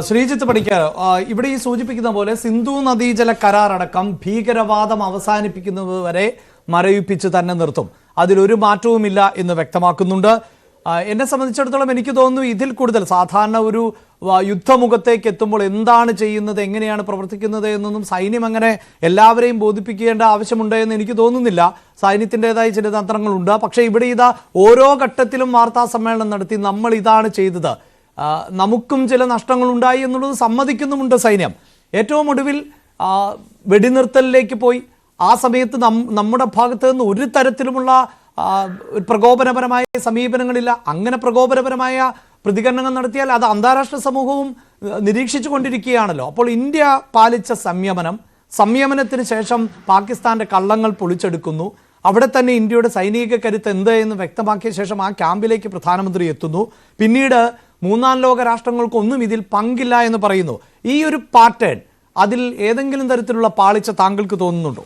ശ്രീജിത്ത് പഠിക്കാറ് ഇവിടെ ഈ സൂചിപ്പിക്കുന്ന പോലെ സിന്ധു നദീജല കരാർ അടക്കം ഭീകരവാദം അവസാനിപ്പിക്കുന്നത് വരെ മരവിപ്പിച്ച് തന്നെ നിർത്തും. അതിലൊരു മാറ്റവുമില്ല എന്ന് വ്യക്തമാക്കുന്നുണ്ട്. എന്നെ സംബന്ധിച്ചിടത്തോളം എനിക്ക് തോന്നുന്നു ഇതിൽ കൂടുതൽ സാധാരണ ഒരു യുദ്ധമുഖത്തേക്ക് എത്തുമ്പോൾ എന്താണ് ചെയ്യുന്നത് എങ്ങനെയാണ് പ്രവർത്തിക്കുന്നത് എന്നൊന്നും സൈന്യം അങ്ങനെ എല്ലാവരെയും ബോധിപ്പിക്കേണ്ട ആവശ്യമുണ്ട് എന്ന് എനിക്ക് തോന്നുന്നില്ല. സൈന്യത്തിന്റെതായ ചില തന്ത്രങ്ങളുണ്ട്. പക്ഷേ ഇവിടെ ഇതാ ഓരോ ഘട്ടത്തിലും വാർത്താ സമ്മേളനം നടത്തി നമ്മൾ ഇതാണ് ചെയ്തത്. നമുക്കും ചില നഷ്ടങ്ങൾ ഉണ്ടായി എന്നുള്ളത് സമ്മതിക്കുന്നുമുണ്ട് സൈന്യം. ഏറ്റവും ഒടുവിൽ വെടിനിർത്തലിലേക്ക് പോയി. ആ സമയത്ത് നമ്മുടെ ഭാഗത്ത് നിന്ന് ഒരു തരത്തിലുമുള്ള പ്രകോപനപരമായ സമീപനങ്ങളില്ല. അങ്ങനെ പ്രകോപനപരമായ പ്രതികരണങ്ങൾ നടത്തിയാൽ അത് അന്താരാഷ്ട്ര സമൂഹവും നിരീക്ഷിച്ചു കൊണ്ടിരിക്കുകയാണല്ലോ അപ്പോൾ ഇന്ത്യ പാലിച്ച സംയമനം സംയമനത്തിന് ശേഷം പാകിസ്ഥാന്റെ കള്ളങ്ങൾ പൊളിച്ചെടുക്കുന്നു. അവിടെ തന്നെ ഇന്ത്യയുടെ സൈനിക കരുത്ത് എന്ത് എന്ന് വ്യക്തമാക്കിയ ശേഷം ആ ക്യാമ്പിലേക്ക് പ്രധാനമന്ത്രി എത്തുന്നു. പിന്നീട് മൂന്നാം ലോക രാഷ്ട്രങ്ങൾക്കൊന്നും ഇതിൽ പങ്കില്ല എന്ന് പറയുന്നു. ഈ ഒരു പാറ്റേൺ അതിൽ ഏതെങ്കിലും തരത്തിലുള്ള പാളിച്ച താങ്കൾക്ക് തോന്നുന്നുണ്ടോ?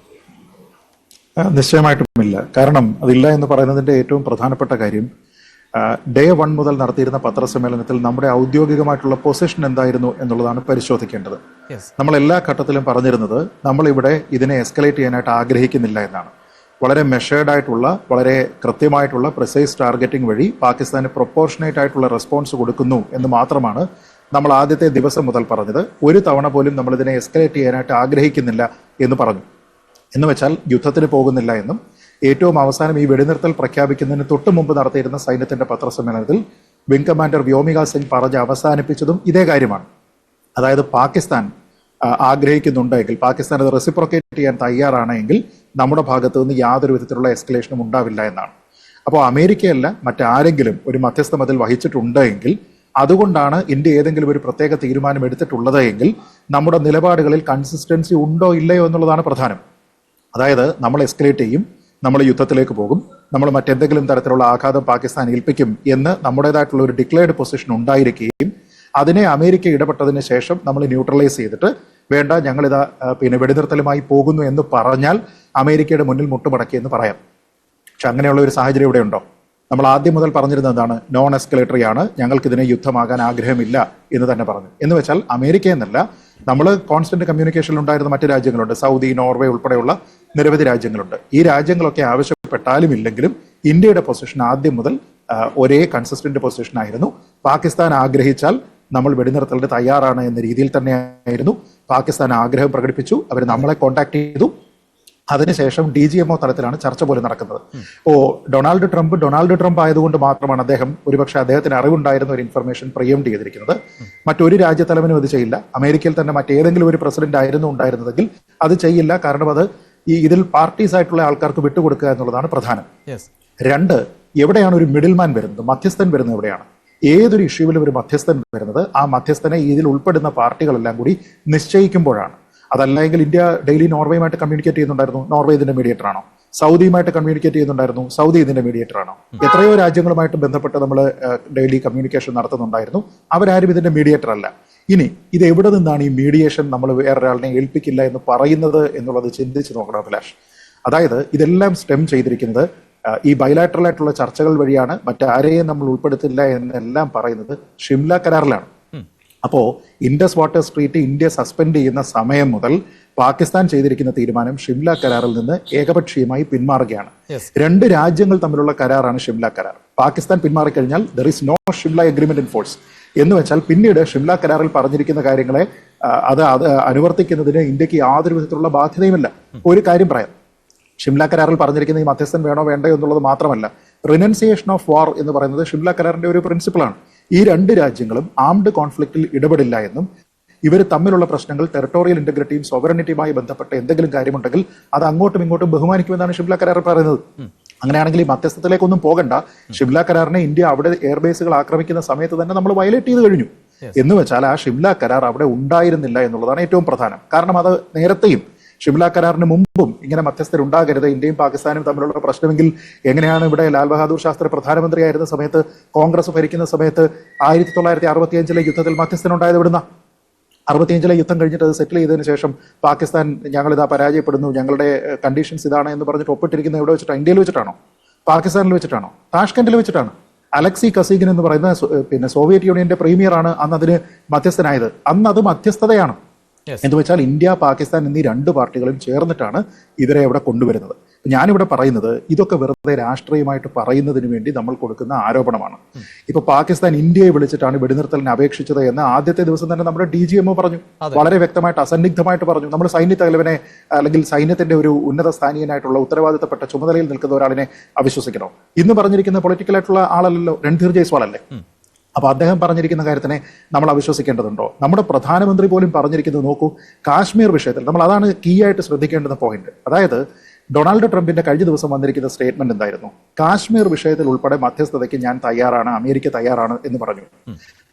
നിശ്ചയമായിട്ടും ഇല്ല കാരണം അതില്ല എന്ന് പറയുന്നതിന്റെ ഏറ്റവും പ്രധാനപ്പെട്ട കാര്യം ഡേ വൺ മുതൽ നടത്തിയിരുന്ന പത്രസമ്മേളനത്തിൽ നമ്മുടെ ഔദ്യോഗികമായിട്ടുള്ള പൊസിഷൻ എന്തായിരുന്നു എന്നുള്ളതാണ് പരിശോധിക്കേണ്ടത്. നമ്മൾ എല്ലാ ഘട്ടത്തിലും പറഞ്ഞിരുന്നത് നമ്മൾ ഇവിടെ ഇതിനെ എസ്കലേറ്റ് ചെയ്യാനായിട്ട് ആഗ്രഹിക്കുന്നില്ല എന്നാണ്. വളരെ മെഷേർഡ് ആയിട്ടുള്ള വളരെ കൃത്യമായിട്ടുള്ള പ്രിസൈസ് ടാർഗറ്റിംഗ് വഴി പാകിസ്ഥാന് പ്രൊപ്പോർഷനേറ്റ് ആയിട്ടുള്ള റെസ്പോൺസ് കൊടുക്കുന്നു എന്ന് മാത്രമാണ് നമ്മൾ ആദ്യത്തെ ദിവസം മുതൽ പറഞ്ഞത്. ഒരു തവണ പോലും നമ്മളിതിനെ എസ്കലേറ്റ് ചെയ്യാനായിട്ട് ആഗ്രഹിക്കുന്നില്ല എന്ന് പറഞ്ഞു. എന്ന് വെച്ചാൽ യുദ്ധത്തിന് പോകുന്നില്ല എന്നും ഏറ്റവും അവസാനം ഈ വെടിനിർത്തൽ പ്രഖ്യാപിക്കുന്നതിന് തൊട്ട് മുമ്പ് നടത്തിയിരുന്ന സൈന്യത്തിന്റെ പത്രസമ്മേളനത്തിൽ വിംഗ് കമാൻഡർ വ്യോമിക സിംഗ് പറഞ്ഞ് അവസാനിപ്പിച്ചതും ഇതേ കാര്യമാണ്. അതായത് പാകിസ്ഥാൻ ആഗ്രഹിക്കുന്നുണ്ടെങ്കിൽ പാകിസ്ഥാൻ അത് റെസിപ്രോക്കേറ്റ് ചെയ്യാൻ തയ്യാറാണെങ്കിൽ നമ്മുടെ ഭാഗത്തു നിന്ന് യാതൊരു വിധത്തിലുള്ള എസ്കലേഷനും ഉണ്ടാവില്ല എന്നാണ്. അപ്പോൾ അമേരിക്കയല്ല മറ്റാരെങ്കിലും ഒരു മധ്യസ്ഥം അതിൽ വഹിച്ചിട്ടുണ്ടെങ്കിൽ അതുകൊണ്ടാണ് ഇന്ത്യ ഏതെങ്കിലും ഒരു പ്രത്യേക തീരുമാനം എടുത്തിട്ടുള്ളത് എങ്കിൽ നമ്മുടെ നിലപാടുകളിൽ കൺസിസ്റ്റൻസി ഉണ്ടോ ഇല്ലയോ എന്നുള്ളതാണ് പ്രധാനം. അതായത് നമ്മൾ എസ്കലേറ്റ് ചെയ്യും നമ്മൾ യുദ്ധത്തിലേക്ക് പോകും നമ്മൾ മറ്റെന്തെങ്കിലും തരത്തിലുള്ള ആഘാതം പാകിസ്ഥാൻ ഏൽപ്പിക്കും എന്ന് നമ്മുടേതായിട്ടുള്ള ഒരു ഡിക്ലെയർഡ് പൊസിഷൻ ഉണ്ടായിരിക്കുകയും അതിനെ അമേരിക്ക ഇടപെട്ടതിന് ശേഷം നമ്മൾ ന്യൂട്രലൈസ് ചെയ്തിട്ട് വേണ്ട ഞങ്ങളിതാ പിന്നെ വെടിനിർത്തലുമായി പോകുന്നു എന്ന് പറഞ്ഞാൽ അമേരിക്കയുടെ മുന്നിൽ മുട്ടുമടക്കി എന്ന് പറയാം. പക്ഷെ അങ്ങനെയുള്ള ഒരു സാഹചര്യം ഇവിടെ ഉണ്ടോ? നമ്മൾ ആദ്യം മുതൽ പറഞ്ഞിരുന്നത് എന്താണ്? നോൺ എസ്കലേറ്ററി ആണ്. ഞങ്ങൾക്ക് ഇതിനെ യുദ്ധമാകാൻ ആഗ്രഹമില്ല എന്ന് തന്നെ പറഞ്ഞു. എന്ന് വെച്ചാൽ അമേരിക്ക എന്നല്ല നമ്മൾ കോൺസ്റ്റന്റ് കമ്മ്യൂണിക്കേഷനിൽ ഉണ്ടായിരുന്ന മറ്റു രാജ്യങ്ങളുണ്ട്. സൗദി നോർവേ ഉൾപ്പെടെയുള്ള നിരവധി രാജ്യങ്ങളുണ്ട്. ഈ രാജ്യങ്ങളൊക്കെ ആവശ്യപ്പെട്ടാലും ഇല്ലെങ്കിലും ഇന്ത്യയുടെ പൊസിഷൻ ആദ്യം മുതൽ ഒരേ കൺസിസ്റ്റന്റ് പൊസിഷൻ ആയിരുന്നു. പാകിസ്ഥാൻ ആഗ്രഹിച്ചാൽ നമ്മൾ വെടിനിർത്തലിന് തയ്യാറാണ് എന്ന രീതിയിൽ തന്നെയായിരുന്നു. പാകിസ്ഥാൻ ആഗ്രഹം പ്രകടിപ്പിച്ചു. അവർ നമ്മളെ കോൺടാക്ട് ചെയ്തു. അതിനുശേഷം ഡി ജി എം ഒ തലത്തിലാണ് ചർച്ച പോലും നടക്കുന്നത്. ഓ ഡൊണാൾഡ് ട്രംപ് ഡൊണാൾഡ് ട്രംപ് ആയതുകൊണ്ട് മാത്രമാണ് അദ്ദേഹം ഒരുപക്ഷെ അദ്ദേഹത്തിന് അറിവുണ്ടായിരുന്ന ഒരു ഇൻഫർമേഷൻ പ്രിയംഡ് ചെയ്തിരിക്കുന്നത്. മറ്റൊരു രാജ്യത്തലവനും അത് ചെയ്യില്ല. അമേരിക്കയിൽ തന്നെ മറ്റേതെങ്കിലും ഒരു പ്രസിഡന്റ് ആയിരുന്നു ഉണ്ടായിരുന്നതെങ്കിൽ അത് ചെയ്യില്ല. കാരണം അത് ഈ ഇതിൽ പാർട്ടീസ് ആയിട്ടുള്ള ആൾക്കാർക്ക് വിട്ടുകൊടുക്കുക എന്നുള്ളതാണ് പ്രധാനം. രണ്ട് എവിടെയാണ് ഒരു മിഡിൽമാൻ വരുന്നത്? മധ്യസ്ഥൻ വരുന്നത് എവിടെയാണ്? ഏതൊരു ഇഷ്യൂവിലും ഒരു മധ്യസ്ഥൻ വരുന്നത് ആ മധ്യസ്ഥനെ ഇതിൽ ഉൾപ്പെടുന്ന പാർട്ടികളെല്ലാം കൂടി നിശ്ചയിക്കുമ്പോഴാണ്. അതല്ലെങ്കിൽ ഇന്ത്യ ഡെയിലി നോർവേയുമായിട്ട് കമ്മ്യൂണിക്കേറ്റ് ചെയ്യുന്നുണ്ടായിരുന്നു. നോർവേ ഇതിന്റെ മീഡിയേറ്റർ ആണോ? സൗദിയുമായിട്ട് കമ്മ്യൂണിക്കേറ്റ് ചെയ്യുന്നുണ്ടായിരുന്നു. സൗദി ഇതിന്റെ മീഡിയേറ്റർ ആണോ? എത്രയോ രാജ്യങ്ങളുമായിട്ട് ബന്ധപ്പെട്ട് നമ്മൾ ഡെയിലി കമ്മ്യൂണിക്കേഷൻ നടത്തുന്നുണ്ടായിരുന്നു. അവരാരും ഇതിന്റെ മീഡിയേറ്റർ അല്ല. ഇനി ഇത് എവിടെ നിന്നാണ് ഈ മീഡിയേഷൻ നമ്മൾ വേറൊരാളിനെ ഏൽപ്പിക്കില്ല എന്ന് പറയുന്നത് എന്നുള്ളത് ചിന്തിച്ച് നോക്കണം അഭിലാഷ്. അതായത് ഇതെല്ലാം സ്റ്റെം ചെയ്തിരിക്കുന്നത് ഈ ബൈലാറ്ററൽ ആയിട്ടുള്ള ചർച്ചകൾ വഴിയാണ് മറ്റാരെയും നമ്മൾ ഉൾപ്പെടുത്തില്ല എന്നെല്ലാം പറയുന്നത് ഷിംല കരാറിലാണ്. അപ്പോൾ Indus water treaty India suspend ചെയ്യുന്ന സമയം മുതൽ പാകിസ്ഥാൻ ചെയ്തിരിക്കുന്ന തീരുമാനം ഷിംല കരാറിൽ നിന്ന് ഏകപക്ഷീയമായി പിന്മാറുകയാണ്. രണ്ട് രാജ്യങ്ങൾ തമ്മിലുള്ള കരാറാണ് ഷിംല കരാർ. Pakistan പിന്മാറിക്കഴിഞ്ഞാൽ there is no Shimla agreement in force എന്ന് വെച്ചാൽ പിന്നീട് ഷിംല കരാറിൽ പറഞ്ഞിരിക്കുന്ന കാര്യങ്ങളെ അത് അത് അനുവർത്തിക്കുന്നതിന് ഇന്ത്യയ്ക്ക് യാതൊരു വിധത്തിലുള്ള ബാധ്യതയുമില്ല. ഒരു കാര്യം പറയാം. ഷിംല കരാറിൽ പറഞ്ഞിരിക്കുന്ന ഈ മധ്യസ്ഥൻ വേണോ വേണ്ടോ എന്നുള്ളത് മാത്രമല്ല റിനൻസിയേഷൻ ഓഫ് വാർ എന്ന് പറയുന്നത് ഷിംല കരാറിന്റെ ഒരു പ്രിൻസിപ്പിളാണ് ഈ രണ്ട് രാജ്യങ്ങളും ആംഡ് കോൺഫ്ലിക്റ്റിൽ ഇടപെടില്ല എന്നും ഇവർ തമ്മിലുള്ള പ്രശ്നങ്ങൾ ടെറിട്ടോറിയൽ ഇന്റഗ്രിറ്റിയും സോവറനിറ്റിയുമായി ബന്ധപ്പെട്ട എന്തെങ്കിലും കാര്യമുണ്ടെങ്കിൽ അത് അങ്ങോട്ടും ഇങ്ങോട്ടും ബഹുമാനിക്കുമെന്നാണ് ഷിംല കരാർ പറയുന്നത്. അങ്ങനെയാണെങ്കിൽ ഈ മധ്യസ്ഥത്തിലേക്കൊന്നും പോകണ്ട. ഷിംല കരാറിനെ ഇന്ത്യ അവിടെ എയർബേസുകൾ ആക്രമിക്കുന്ന സമയത്ത് തന്നെ നമ്മൾ വയലേറ്റ് ചെയ്ത് കഴിഞ്ഞു. എന്ന് വെച്ചാൽ ആ ഷിംല കരാർ അവിടെ ഉണ്ടായിരുന്നില്ല എന്നുള്ളതാണ് ഏറ്റവും പ്രധാനം. കാരണം അത് നേരത്തെയും ഷിംല കരാറിന് മുമ്പും ഇങ്ങനെ മധ്യസ്ഥരുണ്ടാകരുത് ഇന്ത്യയും പാകിസ്ഥാനും തമ്മിലുള്ള പ്രശ്നമെങ്കിൽ എങ്ങനെയാണ് ഇവിടെ ലാൽ ബഹാദൂർ ശാസ്ത്രി പ്രധാനമന്ത്രിയായിരുന്ന സമയത്ത് കോൺഗ്രസ് ഭരിക്കുന്ന സമയത്ത് ആയിരത്തി തൊള്ളായിരത്തി അറുപത്തിയഞ്ചിലെ യുദ്ധത്തിൽ മധ്യസ്ഥനുണ്ടായത് ഇവിടുന്ന അറുപത്തിയഞ്ചിലെ യുദ്ധം കഴിഞ്ഞിട്ട് അത് സെറ്റിൽ ചെയ്തതിനു ശേഷം പാകിസ്ഥാൻ ഞങ്ങളിതാ പരാജയപ്പെടുന്നു ഞങ്ങളുടെ കണ്ടീഷൻസ് ഇതാണ് എന്ന് പറഞ്ഞിട്ട് ഒപ്പിട്ടിരിക്കുന്നത് എവിടെ വെച്ചിട്ടാണ് ഇന്ത്യയിൽ വെച്ചിട്ടാണോ? പാകിസ്ഥാനിൽ വെച്ചിട്ടാണോ? താഷ്കൻഡിൽ വെച്ചിട്ടാണ്. അലക്സി കസീഗിൻ എന്ന് പറയുന്ന പിന്നെ സോവിയറ്റ് യൂണിയന്റെ പ്രീമിയറാണ് അന്ന് അതിന് മധ്യസ്ഥനായത്. അന്ന് അത് മധ്യസ്ഥതയാണ്. എന്ന് വെച്ചാൽ ഇന്ത്യ പാകിസ്ഥാൻ എന്നീ രണ്ട് പാർട്ടികളും ചേർന്നിട്ടാണ് ഇവരെ ഇവിടെ കൊണ്ടുവരുന്നത്. ഞാനിവിടെ പറയുന്നത് ഇതൊക്കെ വെറുതെ രാഷ്ട്രീയമായിട്ട് പറയുന്നതിന് വേണ്ടി നമ്മൾ കൊടുക്കുന്ന ആരോപണമാണ്. ഇപ്പൊ പാകിസ്ഥാൻ ഇന്ത്യയെ വിളിച്ചിട്ടാണ് വെടിനിർത്തലിനെ അപേക്ഷിച്ചത് എന്ന് ആദ്യത്തെ ദിവസം തന്നെ നമ്മുടെ ഡി ജി എംഒ പറഞ്ഞു. വളരെ വ്യക്തമായിട്ട് അസന്നിഗ്ധമായിട്ട് പറഞ്ഞു. നമ്മൾ സൈന്യ തലവനെ അല്ലെങ്കിൽ സൈന്യത്തിന്റെ ഒരു ഉന്നത സ്ഥാനീയനായിട്ടുള്ള ഉത്തരവാദിത്തപ്പെട്ട ചുമതലയിൽ നിൽക്കുന്ന ഒരാളിനെ അവിശ്വസിക്കണോ. ഇന്ന് പറഞ്ഞിരിക്കുന്ന പൊളിറ്റിക്കൽ ആയിട്ടുള്ള ആളല്ലല്ലോ രൺധീർ ജയ്സ്വാൾ അല്ലേ അപ്പൊ അദ്ദേഹം പറഞ്ഞിരിക്കുന്ന കാര്യത്തിനെ നമ്മൾ അവിശ്വസിക്കേണ്ടതുണ്ടോ? നമ്മുടെ പ്രധാനമന്ത്രി പോലും പറഞ്ഞിരിക്കുന്നത് നോക്കൂ കാശ്മീർ വിഷയത്തിൽ നമ്മൾ അതാണ് കീ ആയിട്ട് ശ്രദ്ധിക്കേണ്ടുന്ന പോയിന്റ് അതായത് ഡൊണാൾഡ് ട്രംപിന്റെ കഴിഞ്ഞ ദിവസം വന്നിരിക്കുന്ന സ്റ്റേറ്റ്മെന്റ് എന്തായിരുന്നു? കാശ്മീർ വിഷയത്തിൽ ഉൾപ്പെടെ മധ്യസ്ഥതയ്ക്ക് ഞാൻ തയ്യാറാണ് അമേരിക്ക തയ്യാറാണ് എന്ന് പറഞ്ഞു.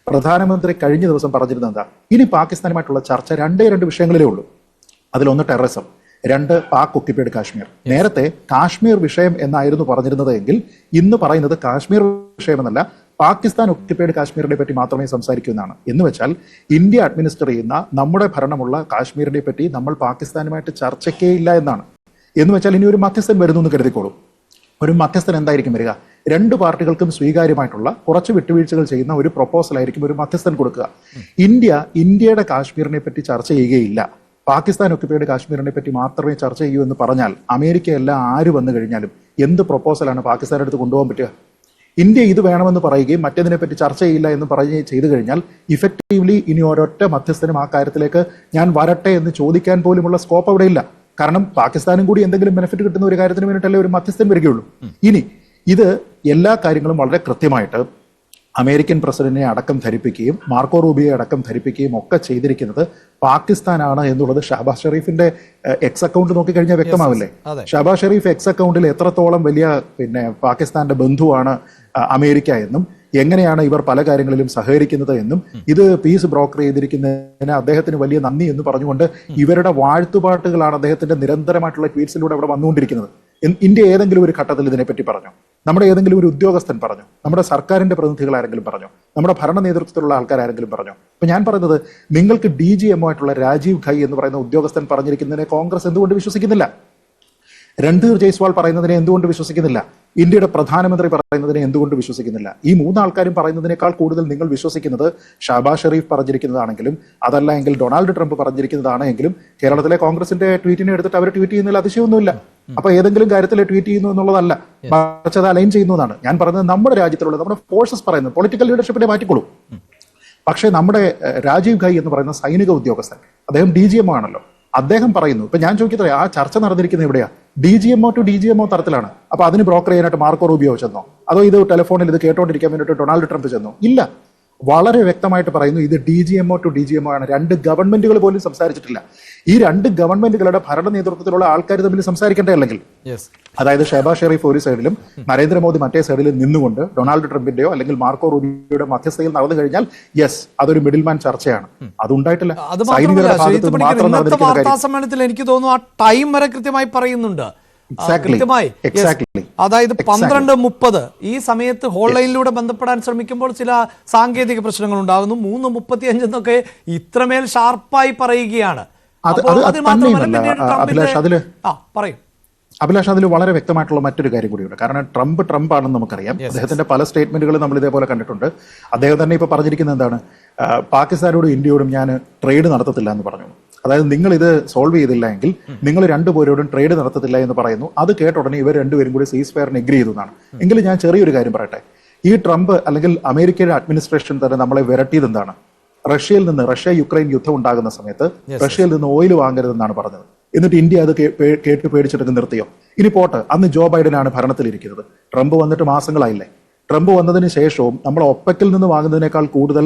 പ്രധാനമന്ത്രി കഴിഞ്ഞ ദിവസം പറഞ്ഞിരുന്നത് എന്താ? ഇനി പാകിസ്ഥാനുമായിട്ടുള്ള ചർച്ച രണ്ടേ രണ്ട് വിഷയങ്ങളിലേ ഉള്ളൂ. അതിലൊന്ന് ടെററിസം രണ്ട് പാക് ഒക്യുപ്പൈഡ് കാശ്മീർ. നേരത്തെ കാശ്മീർ വിഷയം എന്നായിരുന്നു പറഞ്ഞിരുന്നത് എങ്കിൽ ഇന്ന് പറയുന്നത് കാശ്മീർ വിഷയമെന്നല്ല പാകിസ്ഥാൻ ഒക്യുപ്പൈഡ് കാശ്മീരിനെ പറ്റി മാത്രമേ സംസാരിക്കൂ എന്നാണ്. എന്ന് വെച്ചാൽ ഇന്ത്യ അഡ്മിനിസ്റ്റർ ചെയ്യുന്ന നമ്മുടെ ഭരണമുള്ള കാശ്മീരിനെ പറ്റി നമ്മൾ പാകിസ്ഥാനുമായിട്ട് ചർച്ചയ്ക്കേ ഇല്ല എന്നാണ്. എന്ന് വെച്ചാൽ ഇനി ഒരു മധ്യസ്ഥൻ വരുന്നു എന്ന് കരുതിക്കോളൂ. ഒരു മധ്യസ്ഥൻ എന്തായിരിക്കും വരിക? രണ്ട് പാർട്ടികൾക്കും സ്വീകാര്യമായിട്ടുള്ള കുറച്ച് വിട്ടുവീഴ്ചകൾ ചെയ്യുന്ന ഒരു പ്രൊപ്പോസൽ ആയിരിക്കും ഒരു മധ്യസ്ഥൻ കൊടുക്കുക. ഇന്ത്യ ഇന്ത്യയുടെ കാശ്മീരിനെ പറ്റി ചർച്ച ചെയ്യുകയില്ല. പാകിസ്ഥാൻ ഒക്യുപ്പൈഡ് കാശ്മീരിനെ പറ്റി മാത്രമേ ചർച്ച ചെയ്യൂ എന്ന് പറഞ്ഞാൽ അമേരിക്ക എല്ലാം ആര് വന്നു കഴിഞ്ഞാലും എന്ത് പ്രൊപ്പോസലാണ് പാകിസ്ഥാനെടുത്ത് കൊണ്ടുപോകാൻ പറ്റുക? ഇന്ത്യ ഇത് വേണമെന്ന് പറയുകയും മറ്റേതിനെ പറ്റി ചർച്ച ചെയ്യില്ല എന്ന് പറയുകയും ചെയ്തു കഴിഞ്ഞാൽ ഇഫക്റ്റീവ്ലി ഇനി ഒരൊറ്റ മധ്യസ്ഥനും ആ കാര്യത്തിലേക്ക് ഞാൻ വരട്ടെ എന്ന് ചോദിക്കാൻ പോലുമുള്ള സ്കോപ്പ് അവിടെ ഇല്ല. കാരണം പാകിസ്ഥാനും കൂടി എന്തെങ്കിലും ബെനിഫിറ്റ് കിട്ടുന്ന ഒരു കാര്യത്തിന് വേണ്ടിയിട്ടല്ലേ ഒരു മധ്യസ്ഥൻ വരികയുള്ളൂ. ഇനി ഇത് എല്ലാ കാര്യങ്ങളും വളരെ കൃത്യമായിട്ട് അമേരിക്കൻ പ്രസിഡന്റിനെ അടക്കം ധരിപ്പിക്കുകയും മാർക്കോ റൂബിയെ അടക്കം ധരിപ്പിക്കുകയും ഒക്കെ ചെയ്തിരിക്കുന്നത് പാകിസ്ഥാനാണ് എന്നുള്ളത് ഷഹബാസ് ഷെറീഫിന്റെ എക്സ് അക്കൗണ്ട് നോക്കിക്കഴിഞ്ഞാൽ വ്യക്തമാവില്ലേ. ഷഹബാസ് ഷെറീഫ് എക്സ് അക്കൗണ്ടിൽ എത്രത്തോളം വലിയ പിന്നെ പാകിസ്ഥാന്റെ ബന്ധുവാണ് അമേരിക്ക എന്നും എങ്ങനെയാണ് ഇവർ പല കാര്യങ്ങളിലും സഹകരിക്കുന്നത് എന്നും ഇത് പീസ് ബ്രോക്കർ ചെയ്തിരിക്കുന്നതിന് അദ്ദേഹത്തിന് വലിയ നന്ദി എന്ന് പറഞ്ഞുകൊണ്ട് ഇവരുടെ വാഴ്ത്തുപാട്ടുകളാണ് അദ്ദേഹത്തിന്റെ നിരന്തരമായിട്ടുള്ള ട്വീറ്റ്സിലൂടെ അവിടെ വന്നുകൊണ്ടിരിക്കുന്നത്. ഇന്ത്യ ഏതെങ്കിലും ഒരു ഘട്ടത്തിൽ ഇതിനെപ്പറ്റി പറഞ്ഞു. നമ്മുടെ ഏതെങ്കിലും ഒരു ഉദ്യോഗസ്ഥൻ പറഞ്ഞു. നമ്മുടെ സർക്കാരിന്റെ പ്രതിനിധികൾ ആരെങ്കിലും പറഞ്ഞു. നമ്മുടെ ഭരണ നേതൃത്വത്തിലുള്ള ആൾക്കാർ ആരെങ്കിലും പറഞ്ഞു. അപ്പൊ ഞാൻ പറയുന്നത് നിങ്ങൾക്ക് ഡി ജി എം ആയിട്ടുള്ള രാജീവ് ഖൈ എന്ന് പറയുന്ന ഉദ്യോഗസ്ഥൻ പറഞ്ഞിരിക്കുന്നതിനെ കോൺഗ്രസ് എന്തുകൊണ്ട് വിശ്വസിക്കുന്നില്ല? രൺധീർ ജയ്സ്വാൾ പറയുന്നതിനെ എന്തുകൊണ്ട് വിശ്വസിക്കുന്നില്ല? ഇന്ത്യയുടെ പ്രധാനമന്ത്രി പറയുന്നതിനെ എന്തുകൊണ്ട് വിശ്വസിക്കുന്നില്ല? ഈ മൂന്നാൾക്കാരും പറയുന്നതിനേക്കാൾ കൂടുതൽ നിങ്ങൾ വിശ്വസിക്കുന്നത് ഷാബാസ് ഷെറീഫ് പറഞ്ഞിരിക്കുന്നതാണെങ്കിലും അതല്ല എങ്കിൽ ഡൊണാൾഡ് ട്രംപ് പറഞ്ഞിരിക്കുന്നതാണ് എങ്കിലും കേരളത്തിലെ കോൺഗ്രസിന്റെ ട്വീറ്റിനെ എടുത്തിട്ട് അവർ ട്വീറ്റ് ചെയ്യുന്നതിൽ അതിശയമൊന്നുമില്ല. അപ്പൊ ഏതെങ്കിലും കാര്യത്തിൽ ട്വീറ്റ് ചെയ്യുന്നു എന്നുള്ളതല്ല. മറിച്ച് അത് അലൈൻ ചെയ്യുന്നതാണ് ഞാൻ പറയുന്നത് നമ്മുടെ രാജ്യത്തിലുള്ള നമ്മുടെ ഫോഴ്സസ് പറയുന്നത് പൊളിറ്റിക്കൽ ലീഡർഷിപ്പിനെ മാറ്റിക്കൊള്ളൂ പക്ഷേ നമ്മുടെ രാജീവ് ഖൈ എന്ന് പറയുന്ന സൈനിക ഉദ്യോഗസ്ഥൻ അദ്ദേഹം ഡി ജി എം ആണല്ലോ. അദ്ദേഹം പറയുന്നു. ഇപ്പൊ ഞാൻ ചോദിക്കട്ടെ ആ ചർച്ച നടന്നിരിക്കുന്നത് എവിടെയാ? D G MO to D G MO തരത്തിലാണ്. അപ്പൊ അതിന് ബ്രോക്കർ ചെയ്യാനായിട്ട് മാർക്കോ റൂബിയോ ചെന്നോ? അതോ ഇത് ടെലിഫോണിൽ ഇത് കേട്ടോണ്ടിരിക്കാൻ വേണ്ടിയിട്ട് ഡൊണാൾഡ് ട്രംപ് ചെന്നോ? ഇല്ല. വളരെ വ്യക്തമായിട്ട് പറയുന്നു ഇത് D G MO to D G MO ആണ്. രണ്ട് ഗവൺമെന്റുകൾ പോലും സംസാരിച്ചിട്ടില്ല. ഈ രണ്ട് ഗവൺമെന്റുകളുടെ ഭരണ നേതൃത്വത്തിലുള്ള ആൾക്കാർ തമ്മിൽ സംസാരിക്കേണ്ടേ അല്ലെങ്കിൽ? അതായത് ഷെബാ ഷെറീഫ് ഒരു സൈഡിലും നരേന്ദ്രമോദി മറ്റേ സൈഡിലും നിന്നുകൊണ്ട് ഡൊണാൾഡ് ട്രംപിന്റെയോ അല്ലെങ്കിൽ മാർക്കോ റൂബിയുടെ മധ്യസ്ഥയിൽ നടന്നു കഴിഞ്ഞാൽ യെസ് അതൊരു മിഡിൽമാൻ ചർച്ചയാണ്. അതുണ്ടായിട്ടില്ല. ഇന്നത്തെ വാർത്താ സമ്മേളനത്തിൽ എനിക്ക് തോന്നുന്നു ആ ടൈം വരെ കൃത്യമായി പറയുന്നുണ്ട്. കൃത്യമായി. അതായത്. പന്ത്രണ്ട് മുപ്പത്. ഈ സമയത്ത് ഹോൺലൈനിലൂടെ ബന്ധപ്പെടാൻ ശ്രമിക്കുമ്പോൾ ചില സാങ്കേതിക പ്രശ്നങ്ങൾ ഉണ്ടാകുന്നു. മൂന്ന് മുപ്പത്തി അഞ്ചെന്നൊക്കെ ഇത്രമേൽ ഷാർപ്പായി പറയുകയാണ്. അത് തന്നെയുമല്ല, അഭിലാഷ്, അതിൽ പറയും. അഭിലാഷ് അതിൽ വളരെ വ്യക്തമായിട്ടുള്ള മറ്റൊരു കാര്യം കൂടിയുണ്ട്. കാരണം ട്രംപ് ട്രംപ് ആണെന്ന് നമുക്കറിയാം അദ്ദേഹത്തിന്റെ പല സ്റ്റേറ്റ്മെന്റുകളും നമ്മൾ ഇതേപോലെ കണ്ടിട്ടുണ്ട്. അദ്ദേഹം തന്നെ ഇപ്പോൾ പറഞ്ഞിരിക്കുന്ന എന്താണ്? പാകിസ്ഥാനോടും ഇന്ത്യയോടും ഞാൻ ട്രേഡ് നടത്തത്തില്ല എന്ന് പറഞ്ഞു. അതായത് നിങ്ങൾ ഇത് സോൾവ് ചെയ്തില്ല എങ്കിൽ നിങ്ങൾ രണ്ടുപേരോടും ട്രേഡ് നടത്തത്തില്ല എന്ന് പറയുന്നു. അത് കേട്ട ഉടനെ ഇവർ രണ്ടുപേരും കൂടി സീസ് ഫയറിന് എഗ്രി ചെയ്തു എന്നാണ്. എങ്കിലും ഞാൻ ചെറിയൊരു കാര്യം പറയട്ടെ. ഈ ട്രംപ് അല്ലെങ്കിൽ അമേരിക്കയുടെ അഡ്മിനിസ്ട്രേഷൻ തന്നെ നമ്മളെ വിരട്ടിയത് എന്താണ്? റഷ്യയിൽ നിന്ന് റഷ്യ യുക്രൈൻ യുദ്ധം ഉണ്ടാകുന്ന സമയത്ത് റഷ്യയിൽ നിന്ന് ഓയിൽ വാങ്ങരുതെന്നാണ് പറഞ്ഞത്. എന്നിട്ട് ഇന്ത്യ അത് കേട്ട് പേടിച്ചിട്ട് നിർത്തിയോ? ഇനി പോട്ടെ അന്ന് ജോ ബൈഡൻ ബൈഡനാണ് ഭരണത്തിലിരിക്കുന്നത്. ട്രംപ് വന്നിട്ട് മാസങ്ങളായില്ലേ? ട്രംപ് വന്നതിന് ശേഷവും നമ്മൾ ഒപ്പക്കിൽ നിന്ന് വാങ്ങുന്നതിനേക്കാൾ കൂടുതൽ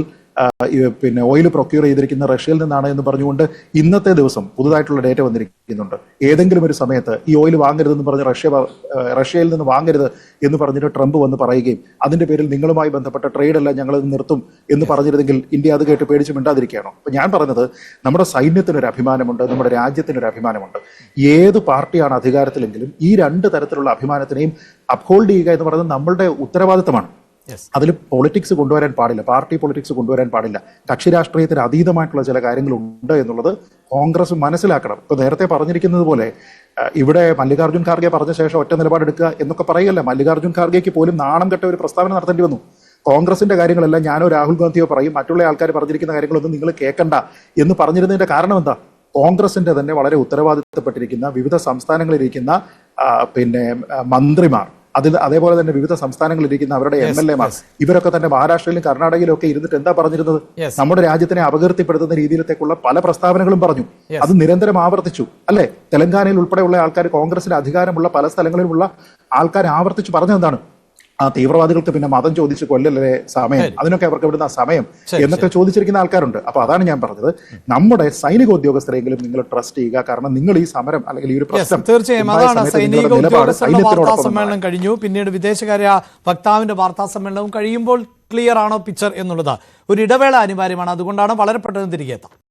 പിന്നെ ഓയിൽ പ്രൊക്യൂർ ചെയ്തിരിക്കുന്ന റഷ്യയിൽ നിന്നാണ് എന്ന് പറഞ്ഞുകൊണ്ട് ഇന്നത്തെ ദിവസം പുതുതായിട്ടുള്ള ഡേറ്റ വന്നിരിക്കുന്നുണ്ട്. ഏതെങ്കിലും ഒരു സമയത്ത് ഈ ഓയിൽ വാങ്ങരുതെന്ന് പറഞ്ഞ് റഷ്യ റഷ്യയിൽ നിന്ന് വാങ്ങരുത് എന്ന് പറഞ്ഞിട്ട് ട്രംപ് വന്ന് പറയുകയും അതിന്റെ പേരിൽ നിങ്ങളുമായി ബന്ധപ്പെട്ട ട്രേഡ് എല്ലാം ഞങ്ങൾ നിർത്തും എന്ന് പറഞ്ഞിരുന്നെങ്കിൽ ഇന്ത്യ അത് കേട്ട് പേടിച്ച് മിണ്ടാതിരിക്കുകയാണോ? അപ്പൊ ഞാൻ പറഞ്ഞത് നമ്മുടെ സൈന്യത്തിനൊരു അഭിമാനമുണ്ട് നമ്മുടെ രാജ്യത്തിനൊരു അഭിമാനമുണ്ട്. ഏത് പാർട്ടിയാണ് അധികാരത്തിലെങ്കിലും ഈ രണ്ട് തരത്തിലുള്ള അഭിമാനത്തിനെയും അപ്ഹോൾഡ് ചെയ്യുക എന്ന് പറയുന്നത് നമ്മളുടെ ഉത്തരവാദിത്തമാണ്. അതിൽ പൊളിറ്റിക്സ് കൊണ്ടുവരാൻ പാടില്ല പാർട്ടി പൊളിറ്റിക്സ് കൊണ്ടുവരാൻ പാടില്ല. കക്ഷി രാഷ്ട്രീയത്തിന് അതീതമായിട്ടുള്ള ചില കാര്യങ്ങളുണ്ട് എന്നുള്ളത് കോൺഗ്രസ് മനസ്സിലാക്കണം. ഇപ്പൊ നേരത്തെ പറഞ്ഞിരിക്കുന്നത് പോലെ ഇവിടെ മല്ലികാർജുൻ ഖാർഗെ പറഞ്ഞ ശേഷം ഒറ്റ നിലപാടെടുക്കുക എന്നൊക്കെ പറയല്ല? മല്ലികാർജുൻ ഖാർഗെക്ക് പോലും നാണം കെട്ട ഒരു പ്രസ്താവന നടത്തേണ്ടി വന്നു. കോൺഗ്രസിന്റെ കാര്യങ്ങളെല്ലാം ഞാനോ രാഹുൽ ഗാന്ധിയോ പറയും മറ്റുള്ള ആൾക്കാർ പറഞ്ഞിരിക്കുന്ന കാര്യങ്ങളൊന്നും നിങ്ങൾ കേൾക്കണ്ട എന്ന് പറഞ്ഞിരുന്നതിന്റെ കാരണം എന്താ? കോൺഗ്രസിന്റെ തന്നെ വളരെ ഉത്തരവാദിത്തപ്പെട്ടിരിക്കുന്ന വിവിധ സംസ്ഥാനങ്ങളിലിരിക്കുന്ന പിന്നെ മന്ത്രിമാർ. അതിൽ അതേപോലെ തന്നെ വിവിധ സംസ്ഥാനങ്ങളിൽ ഇരിക്കുന്ന അവരുടെ എം എൽ എമാർ ഇവരൊക്കെ തന്നെ മഹാരാഷ്ട്രയിലും കർണാടകയിലും ഒക്കെ ഇരുന്നിട്ട് എന്താ പറഞ്ഞിരുന്നത്? നമ്മുടെ രാജ്യത്തിനെ അപകീർത്തിപ്പെടുത്തുന്ന രീതിയിലത്തേക്കുള്ള പല പ്രസ്താവനകളും പറഞ്ഞു. അത് നിരന്തരം ആവർത്തിച്ചു അല്ലെ? തെലങ്കാനയിൽ ഉൾപ്പെടെയുള്ള ആൾക്കാർ കോൺഗ്രസിന് അധികാരമുള്ള പല സ്ഥലങ്ങളിലുമുള്ള ആൾക്കാർ ആവർത്തിച്ചു പറഞ്ഞതെന്താണ്? ആ തീവ്രവാദികൾക്ക് പിന്നെ മതം ചോദിച്ച് കൊല്ലല്ലേ സമയം? അതിനൊക്കെ അവർക്ക് എവിടുന്ന സമയം ശരി, എന്നൊക്കെ ചോദിച്ചിരിക്കുന്ന ആൾക്കാരുണ്ട്. അപ്പൊ അതാണ് ഞാൻ പറഞ്ഞത്. നമ്മുടെ സൈനിക ഉദ്യോഗസ്ഥരെങ്കിലും നിങ്ങൾ ട്രസ്റ്റ് ചെയ്യുക. കാരണം നിങ്ങൾ ഈ സമരം അല്ലെങ്കിൽ ഈ ഒരു പ്രശ്നം തീർച്ചയായും. അതാണ് സൈനിക ഉദ്യോഗസ്ഥരുടെ വാർത്താ സമ്മേളനം കഴിഞ്ഞു. പിന്നീട് വിദേശകാര്യ വക്താവിന്റെ വാർത്താ സമ്മേളനവും കഴിയുമ്പോൾ ക്ലിയർ ആണോ പിക്ചർ എന്നുള്ളത്. ഒരു ഇടവേള അനിവാര്യമാണ്. അതുകൊണ്ടാണ് വളരെ പെട്ടെന്ന് തിരികെ എത്താം.